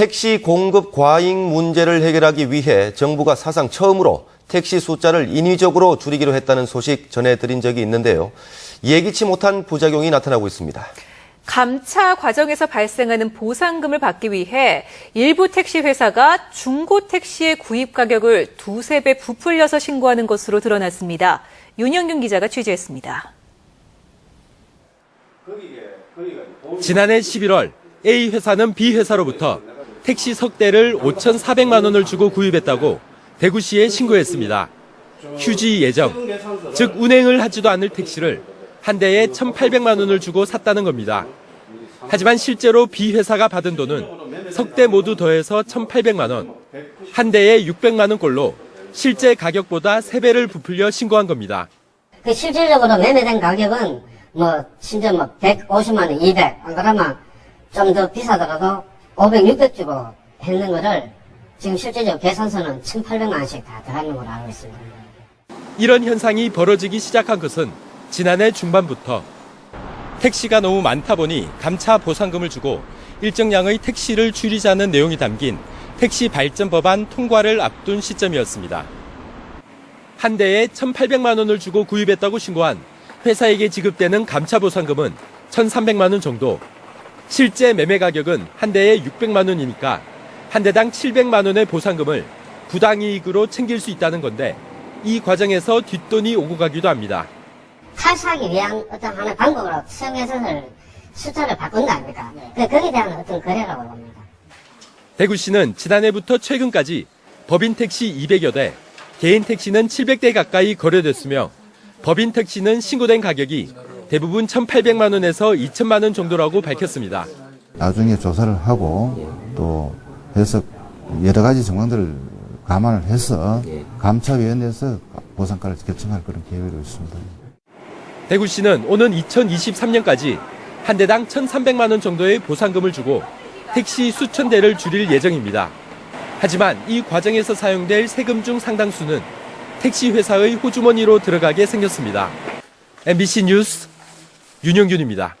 택시 공급 과잉 문제를 해결하기 위해 정부가 사상 처음으로 택시 숫자를 인위적으로 줄이기로 했다는 소식 전해드린 적이 있는데요. 예기치 못한 부작용이 나타나고 있습니다. 감차 과정에서 발생하는 보상금을 받기 위해 일부 택시 회사가 중고 택시의 구입 가격을 두세 배 부풀려서 신고하는 것으로 드러났습니다. 윤영균 기자가 취재했습니다. 지난해 11월 A 회사는 B 회사로부터 택시 석 대를 5,400만 원을 주고 구입했다고 대구시에 신고했습니다. 휴지 예정, 즉 운행을 하지도 않을 택시를 한 대에 1,800만 원을 주고 샀다는 겁니다. 하지만 실제로 B 회사가 받은 돈은 석 대 모두 더해서 1,800만 원, 한 대에 600만 원꼴로 실제 가격보다 3배를 부풀려 신고한 겁니다. 그 실질적으로 매매된 가격은 뭐 심지어 뭐 150만 원, 200, 안 그러면 좀 더 비싸더라도 500, 600 주고 했는 거를 지금 실제적으로 계산서는 1,800만 원씩 다 들어가는 걸로 알고 있습니다. 이런 현상이 벌어지기 시작한 것은 지난해 중반부터 택시가 너무 많다 보니 감차 보상금을 주고 일정량의 택시를 줄이자는 내용이 담긴 택시 발전 법안 통과를 앞둔 시점이었습니다. 한 대에 1,800만 원을 주고 구입했다고 신고한 회사에게 지급되는 감차 보상금은 1,300만 원 정도. 실제 매매 가격은 한 대에 600만 원이니까 한 대당 700만 원의 보상금을 부당이익으로 챙길 수 있다는 건데 이 과정에서 뒷돈이 오고 가기도 합니다. 탈수하기 위한 어떤 하나의 방법으로 수정해서를 숫자를 바꾼다 아닙니까? 그 거기에 대한 어떤 거래라고 봅니다. 대구시는 지난해부터 최근까지 법인 택시 200여 대, 개인 택시는 700대 가까이 거래됐으며 법인 택시는 신고된 가격이 대부분 1,800만 원에서 2천만 원 정도라고 밝혔습니다. 나중에 조사를 하고 또 해서 여러 가지 정황들을 감안을 해서 감차위원회에서 보상가를 결정할 그런 계획으로 있습니다. 대구시는 오는 2023년까지 한 대당 1,300만 원 정도의 보상금을 주고 택시 수천 대를 줄일 예정입니다. 하지만 이 과정에서 사용될 세금 중 상당수는 택시 회사의 호주머니로 들어가게 생겼습니다. MBC 뉴스 윤영균입니다.